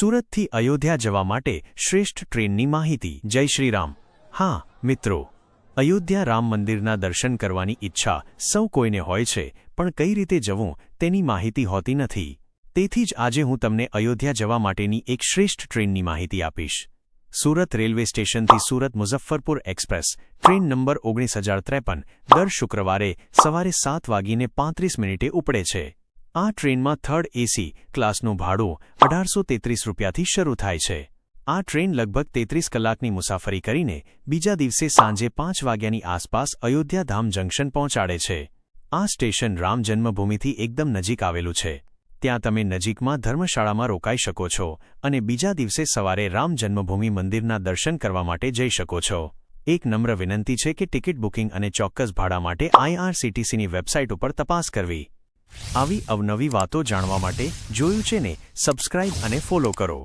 સુરતથી અયોધ્યા જવા માટે શ્રેષ્ઠ ટ્રેનની માહિતી. જય શ્રીરામ. હા, મિત્રો, અયોધ્યા રામ મંદિરના દર્શન કરવાની ઈચ્છા સૌ કોઈને હોય છે, પણ કઈ રીતે જવું તેની માહિતી હોતી નથી. તેથી જ આજે હું તમને અયોધ્યા જવા માટેની એક શ્રેષ્ઠ ટ્રેનની માહિતી આપીશ. સુરત રેલવે સ્ટેશનથી Surat Muzaffarpur express, train number ઓગણીસ હજાર ત્રેપન, દર શુક્રવારે સવારે સાત વાગીને પાંત્રીસ મિનિટે ઉપડે છે. આ ટ્રેનમાં થર્ડ એસી ક્લાસનું ભાડું અઢારસો તેત્રીસ રૂપિયાથી શરૂ થાય છે. આ ટ્રેન લગભગ તેત્રીસ કલાકની મુસાફરી કરીને બીજા દિવસે સાંજે પાંચ વાગ્યાની આસપાસ અયોધ્યા ધામ જંકશન પહોંચાડે છે. આ સ્ટેશન રામ જન્મભૂમિથી એકદમ નજીક આવેલું છે. ત્યાં તમે નજીકમાં ધર્મશાળામાં રોકાઈ શકો છો અને બીજા દિવસે સવારે રામ જન્મભૂમિ મંદિરના દર્શન કરવા માટે જઈ શકો છો. એક નમ્ર વિનંતી છે કે ટિકિટ બુકિંગ અને ચોક્કસ ભાડા માટે આઈઆરસીટીસીની વેબસાઇટ ઉપર તપાસ કરવી. આવી અવનવી વાતો જાણવા માટે જોયું છે ને સબસ્ક્રાઇબ અને ફોલો કરો.